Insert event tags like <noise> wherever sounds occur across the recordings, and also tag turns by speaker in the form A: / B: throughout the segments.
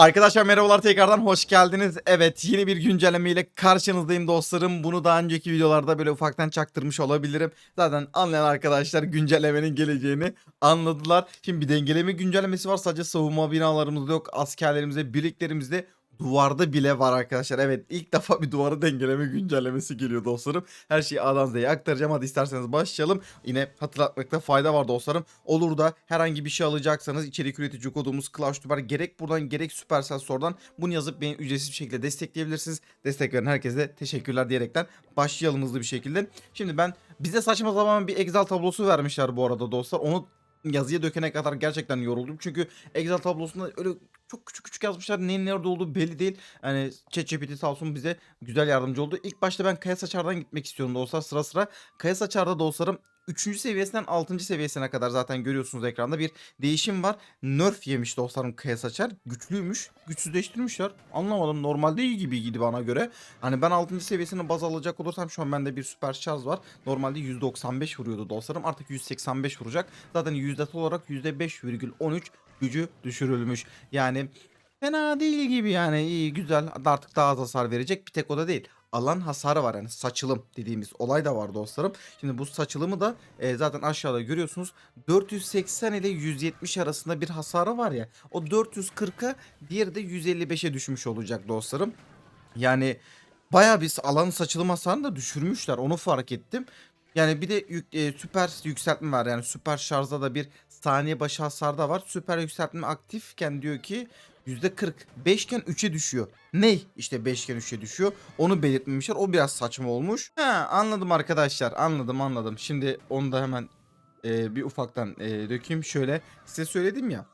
A: Arkadaşlar merhabalar tekrardan hoş geldiniz. Evet yeni bir güncelleme ile karşınızdayım dostlarım. Bunu daha önceki videolarda böyle ufaktan çaktırmış olabilirim. Zaten anlayan arkadaşlar güncellemenin geleceğini anladılar. Şimdi bir dengeleme güncellemesi var. Sadece savunma binalarımızda yok. Askerlerimizde, birliklerimizde duvarda bile var arkadaşlar. Evet ilk defa bir duvarı dengeleme güncellemesi geliyor dostlarım. Her şeyi A'dan Z'ye aktaracağım. Hadi isterseniz başlayalım. Yine hatırlatmakta fayda var dostlarım. Olur da herhangi bir şey alacaksanız içerik üretici kodumuz ClouchTuber gerek buradan gerek Supercell Store'dan bunu yazıp beni ücretsiz bir şekilde destekleyebilirsiniz. Destek veren herkese teşekkürler diyerekten başlayalım hızlı bir şekilde. Şimdi ben bize saçma sapan bir Excel tablosu vermişler bu arada dostlar. Onu yazıya dökene kadar gerçekten yoruldum. Çünkü Excel tablosunda öyle çok küçük küçük yazmışlar. Neyin nerede olduğu belli değil. Yani ChatGPT sağ olsun bize güzel yardımcı oldu. İlk başta ben Kaya Saçar'dan gitmek istiyorum dostlar sıra sıra. Kaya Saçar'da dostlarım 3. seviyesinden 6. seviyesine kadar zaten görüyorsunuz ekranda bir değişim var. Nerf yemiş dostlarım Kaya Saçar. Güçlüymüş. Güçsüzleştirmişler. Anlamadım. Normalde iyi gibiydi bana göre. Hani ben 6. seviyesini baz alacak olursam şu an bende bir süper şarj var. Normalde 195 vuruyordu dostlarım. Artık 185 vuracak. Zaten yüzdet olarak %5,13 gücü düşürülmüş. Yani fena değil gibi yani iyi güzel artık daha az hasar verecek bir tek o da değil alan hasarı var yani saçılım dediğimiz olay da var dostlarım. Şimdi bu saçılımı da e, zaten aşağıda görüyorsunuz 480 ile 170 arasında bir hasarı var ya o 440'a diğeri de 155'e düşmüş olacak dostlarım. Yani bayağı bir alan saçılım hasarını da düşürmüşler onu fark ettim. Yani bir de yük- e, süper yükseltme var yani süper şarjda da bir saniye başı hasarda var. Süper yükseltme aktifken diyor ki %40. 5 iken 3'e düşüyor. Ne? İşte 5 iken 3'e düşüyor. Onu belirtmemişler. O biraz saçma olmuş. Ha anladım arkadaşlar. Anladım anladım. Şimdi onu da hemen e, bir ufaktan e, dökeyim. Şöyle size söyledim ya.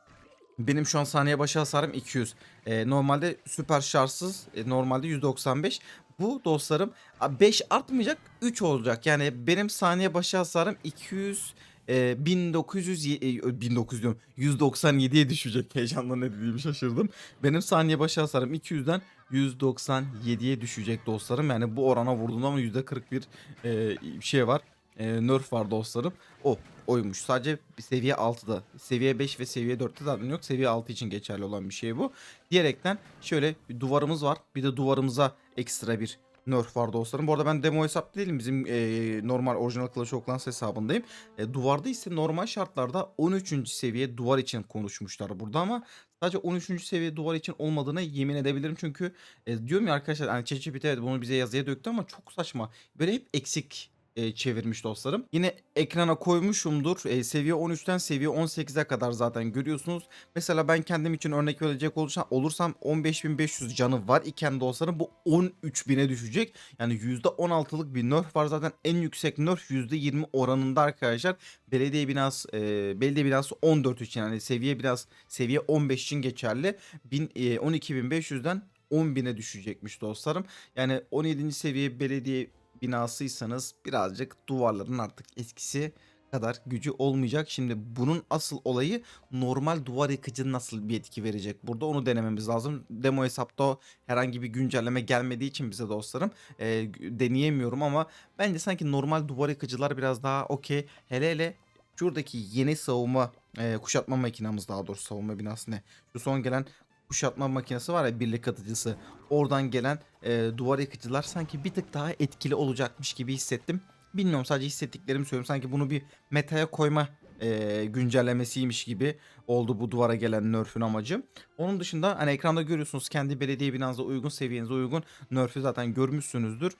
A: Benim şu an saniye başı hasarım 200. E, normalde süper şarjsız e, normalde 195. Bu dostlarım 5 artmayacak 3 olacak. Yani benim saniye başı hasarım 200 e, 1900 ye- e, 1900 diyorum 197'ye düşecek. <laughs> Heyecanla ne dediğimi şaşırdım. Benim saniye başı hasarım 200'den 197'ye düşecek dostlarım. Yani bu orana vurduğumda ama %41 e, şey var. E, nerf var dostlarım. O oymuş. Sadece seviye 6'da. Seviye 5 ve seviye 4'te zaten yok. Seviye 6 için geçerli olan bir şey bu. Diyerekten şöyle bir duvarımız var. Bir de duvarımıza ekstra bir nerf var dostlarım. Bu arada ben demo hesap değilim. Bizim e, normal orijinal Clash of Clans hesabındayım. E, duvarda ise normal şartlarda 13. seviye duvar için konuşmuşlar burada ama sadece 13. seviye duvar için olmadığına yemin edebilirim. Çünkü e, diyorum ya arkadaşlar hani ChatGPT evet bunu bize yazıya döktü ama çok saçma. Böyle hep eksik e, çevirmiş dostlarım. Yine ekrana koymuşumdur. E, seviye 13'ten seviye 18'e kadar zaten görüyorsunuz. Mesela ben kendim için örnek verecek olursam, olursam 15.500 canı var iken dostlarım bu 13.000'e düşecek. Yani %16'lık bir nerf var zaten en yüksek nerf %20 oranında arkadaşlar. Belediye binası e, belediye binası 14 için yani seviye biraz seviye 15 için geçerli. 1000, e, 12.500'den 10.000'e düşecekmiş dostlarım. Yani 17. seviye belediye binasıysanız birazcık duvarların artık eskisi kadar gücü olmayacak. Şimdi bunun asıl olayı normal duvar yıkıcı nasıl bir etki verecek? Burada onu denememiz lazım. Demo hesapta herhangi bir güncelleme gelmediği için bize dostlarım e, deneyemiyorum ama bence sanki normal duvar yıkıcılar biraz daha okey. Hele hele şuradaki yeni savunma e, kuşatma makinamız daha doğrusu savunma binası ne? Şu son gelen kuşatma makinesi var ya birlik atıcısı. Oradan gelen e, duvar yıkıcılar sanki bir tık daha etkili olacakmış gibi hissettim. Bilmiyorum sadece hissettiklerimi söylüyorum. Sanki bunu bir metaya koyma e, güncellemesiymiş gibi oldu bu duvara gelen nerf'ün amacı. Onun dışında hani ekranda görüyorsunuz kendi belediye binanıza uygun seviyenize uygun nerf'ü zaten görmüşsünüzdür.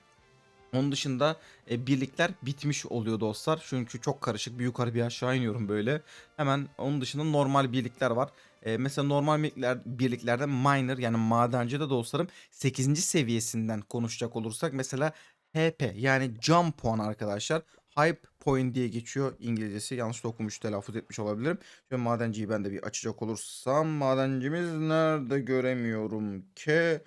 A: Onun dışında e, birlikler bitmiş oluyor dostlar. Çünkü çok karışık bir yukarı bir aşağı iniyorum böyle. Hemen onun dışında normal birlikler var. E, mesela normal birlikler, birliklerde miner yani madenci de dostlarım 8. seviyesinden konuşacak olursak mesela HP yani cam puan arkadaşlar. Hype point diye geçiyor İngilizcesi. Yanlış okumuş telaffuz etmiş olabilirim. Şöyle madenciyi ben de bir açacak olursam. Madencimiz nerede göremiyorum ki.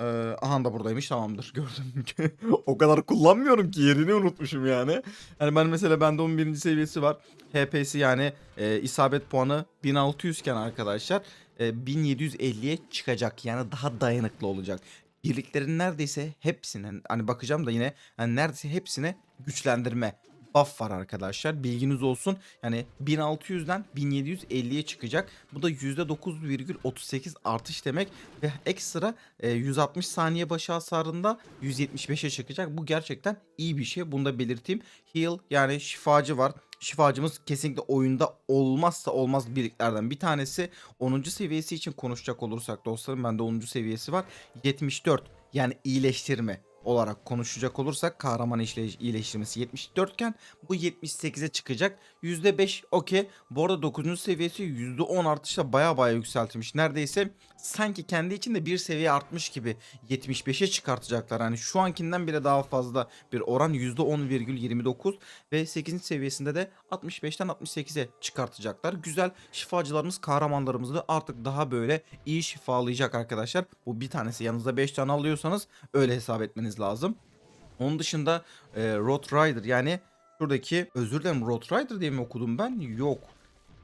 A: Ee, aha da buradaymış tamamdır <laughs> gördüm o kadar kullanmıyorum ki yerini unutmuşum yani. Yani ben mesela bende 11. seviyesi var. HP'si yani e, isabet puanı 1600 iken arkadaşlar e, 1750'ye çıkacak. Yani daha dayanıklı olacak. Birliklerin neredeyse hepsine hani bakacağım da yine hani neredeyse hepsine güçlendirme buff var arkadaşlar. Bilginiz olsun. Yani 1600'den 1750'ye çıkacak. Bu da %9,38 artış demek ve ekstra e, 160 saniye başı hasarında 175'e çıkacak. Bu gerçekten iyi bir şey. Bunu da belirteyim. Heal yani şifacı var. Şifacımız kesinlikle oyunda olmazsa olmaz birliklerden bir tanesi. 10. seviyesi için konuşacak olursak dostlarım bende 10. seviyesi var. 74 yani iyileştirme olarak konuşacak olursak kahraman iyileştirmesi 74 iken bu 78'e çıkacak. %5 okey. Bu arada 9. seviyesi %10 artışla baya baya yükseltilmiş. Neredeyse sanki kendi içinde bir seviye artmış gibi 75'e çıkartacaklar. Hani şu ankinden bile daha fazla bir oran %10,29 ve 8. seviyesinde de 65'ten 68'e çıkartacaklar. Güzel şifacılarımız kahramanlarımızı artık daha böyle iyi şifalayacak arkadaşlar. Bu bir tanesi yanınızda 5 tane alıyorsanız öyle hesap etmeniz lazım. Onun dışında e, Road Rider yani şuradaki özür dilerim Road Rider diye mi okudum ben? Yok.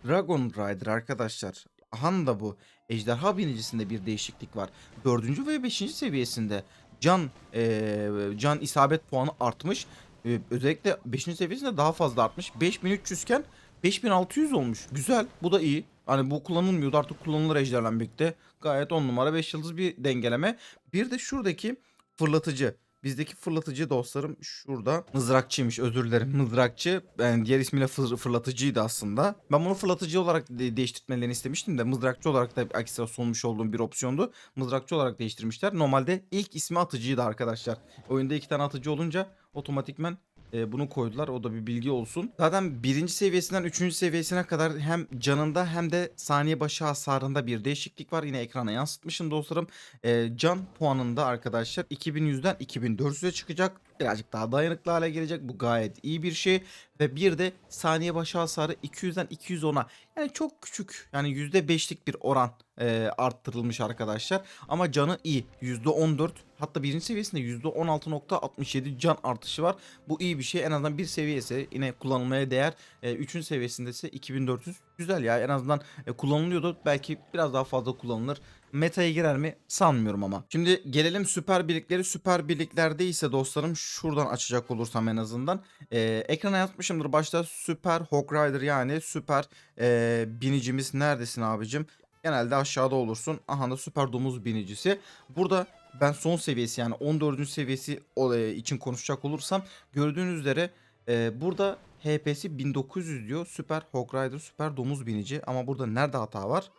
A: Dragon Rider arkadaşlar. Han da bu. Ejderha binicisinde bir değişiklik var. 4. ve 5. seviyesinde can e, can isabet puanı artmış. E, özellikle 5. seviyesinde daha fazla artmış. 5300 iken 5600 olmuş. Güzel. Bu da iyi. Hani bu kullanılmıyordu artık kullanılır ejderle birlikte. Gayet 10 numara 5 yıldız bir dengeleme. Bir de şuradaki fırlatıcı. Bizdeki fırlatıcı dostlarım şurada mızrakçıymış özür dilerim mızrakçı yani diğer ismiyle fır- fırlatıcıydı aslında. Ben bunu fırlatıcı olarak de- değiştirmelerini istemiştim de mızrakçı olarak da ekstra sunmuş olduğum bir opsiyondu. Mızrakçı olarak değiştirmişler. Normalde ilk ismi atıcıydı arkadaşlar. Oyunda iki tane atıcı olunca otomatikmen e, bunu koydular. O da bir bilgi olsun. Zaten birinci seviyesinden üçüncü seviyesine kadar hem canında hem de saniye başı hasarında bir değişiklik var. Yine ekrana yansıtmışım dostlarım. E, can puanında arkadaşlar 2100'den 2400'e çıkacak. Birazcık daha dayanıklı hale gelecek. Bu gayet iyi bir şey. Ve bir de saniye başı hasarı 200'den 210'a. Yani çok küçük. Yani %5'lik bir oran e, arttırılmış arkadaşlar. Ama canı iyi. %14 hatta birinci seviyesinde %16.67 can artışı var. Bu iyi bir şey. En azından bir seviyesi yine kullanılmaya değer. E, üçüncü seviyesinde ise 2400. Güzel ya en azından e, kullanılıyordu. Belki biraz daha fazla kullanılır. Meta'ya girer mi sanmıyorum ama. Şimdi gelelim süper birlikleri. Süper birliklerde ise dostlarım şuradan açacak olursam en azından. E, ekrana yazmışımdır başta süper Hawk Rider yani süper e, binicimiz neredesin abicim? Genelde aşağıda olursun. Aha da süper domuz binicisi. Burada ben son seviyesi yani 14. seviyesi e, için konuşacak olursam gördüğünüz üzere e, burada HP'si 1900 diyor. Süper Hawk Rider süper domuz binici ama burada nerede hata var?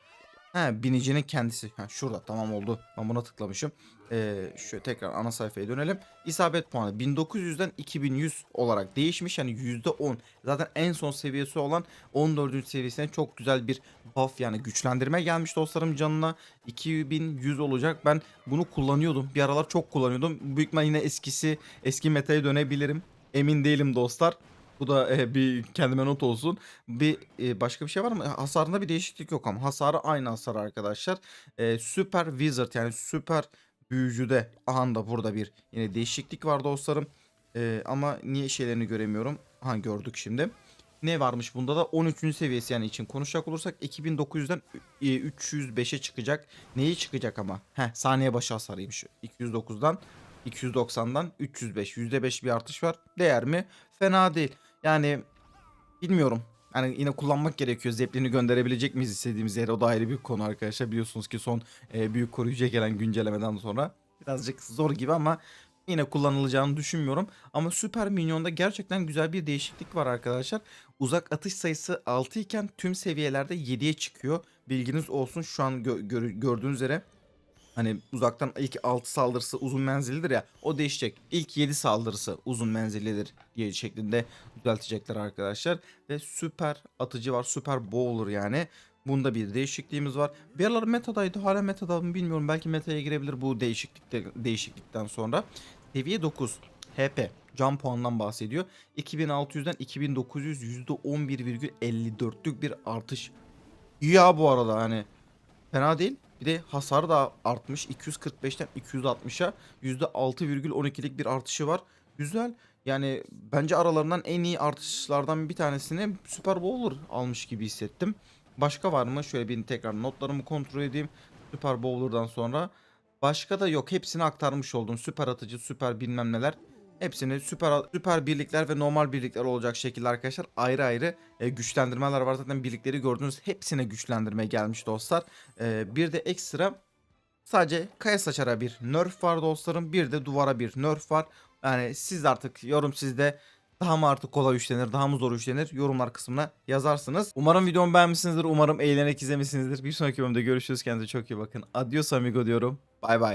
A: He binicinin kendisi. Ha, şurada tamam oldu. Ben buna tıklamışım. Ee, şöyle tekrar ana sayfaya dönelim. İsabet puanı 1900'den 2100 olarak değişmiş. Yani %10. Zaten en son seviyesi olan 14. seviyesine çok güzel bir buff yani güçlendirme gelmiş dostlarım canına. 2100 olacak. Ben bunu kullanıyordum. Bir aralar çok kullanıyordum. Büyük ihtimal yine eskisi eski metaya dönebilirim. Emin değilim dostlar. Bu da e, bir kendime not olsun. Bir e, başka bir şey var mı? Hasarında bir değişiklik yok ama hasarı aynı hasar arkadaşlar. E, süper Wizard yani süper büyücüde aha da burada bir yine değişiklik var dostlarım. E, ama niye şeylerini göremiyorum? Ha gördük şimdi. Ne varmış bunda da 13. seviyesi yani için konuşacak olursak 2900'den e, 305'e çıkacak. Neyi çıkacak ama? Heh saniye başı hasarıymış. 209'dan 290'dan 305. %5 bir artış var. Değer mi? Fena değil. Yani bilmiyorum. Yani yine kullanmak gerekiyor. Zeplini gönderebilecek miyiz istediğimiz yere? O da ayrı bir konu arkadaşlar. Biliyorsunuz ki son e, büyük koruyucuya gelen güncellemeden sonra birazcık zor gibi ama yine kullanılacağını düşünmüyorum. Ama Süper Minyon'da gerçekten güzel bir değişiklik var arkadaşlar. Uzak atış sayısı 6 iken tüm seviyelerde 7'ye çıkıyor. Bilginiz olsun şu an gö- gör- gördüğünüz üzere Hani uzaktan ilk 6 saldırısı uzun menzillidir ya o değişecek. İlk 7 saldırısı uzun menzillidir diye şeklinde düzeltecekler arkadaşlar. Ve süper atıcı var. Süper bowler yani. Bunda bir değişikliğimiz var. Bir aralar metadaydı. Hala metada mı bilmiyorum. Belki metaya girebilir bu değişiklikte, değişiklikten sonra. Seviye 9 HP can puanından bahsediyor. 2600'den 2900 %11,54'lük bir artış. İyi ya bu arada hani fena değil. Bir de hasarı da artmış. 245'ten 260'a %6,12'lik bir artışı var. Güzel. Yani bence aralarından en iyi artışlardan bir tanesini Super Bowler almış gibi hissettim. Başka var mı? Şöyle bir tekrar notlarımı kontrol edeyim. Super Bowler'dan sonra. Başka da yok. Hepsini aktarmış oldum. Süper atıcı, süper bilmem neler. Hepsini süper süper birlikler ve normal birlikler olacak şekilde arkadaşlar ayrı ayrı e, güçlendirmeler var. Zaten birlikleri gördüğünüz hepsine güçlendirme gelmiş dostlar. E, bir de ekstra sadece kaya saçara bir nerf var dostlarım. Bir de duvara bir nerf var. Yani siz artık yorum sizde. Daha mı artık kolay üçlenir, daha mı zor üçlenir? Yorumlar kısmına yazarsınız. Umarım videomu beğenmişsinizdir. Umarım eğlenerek izlemişsinizdir. Bir sonraki bölümde görüşürüz. Kendinize çok iyi bakın. Adios amigo diyorum. Bay bay.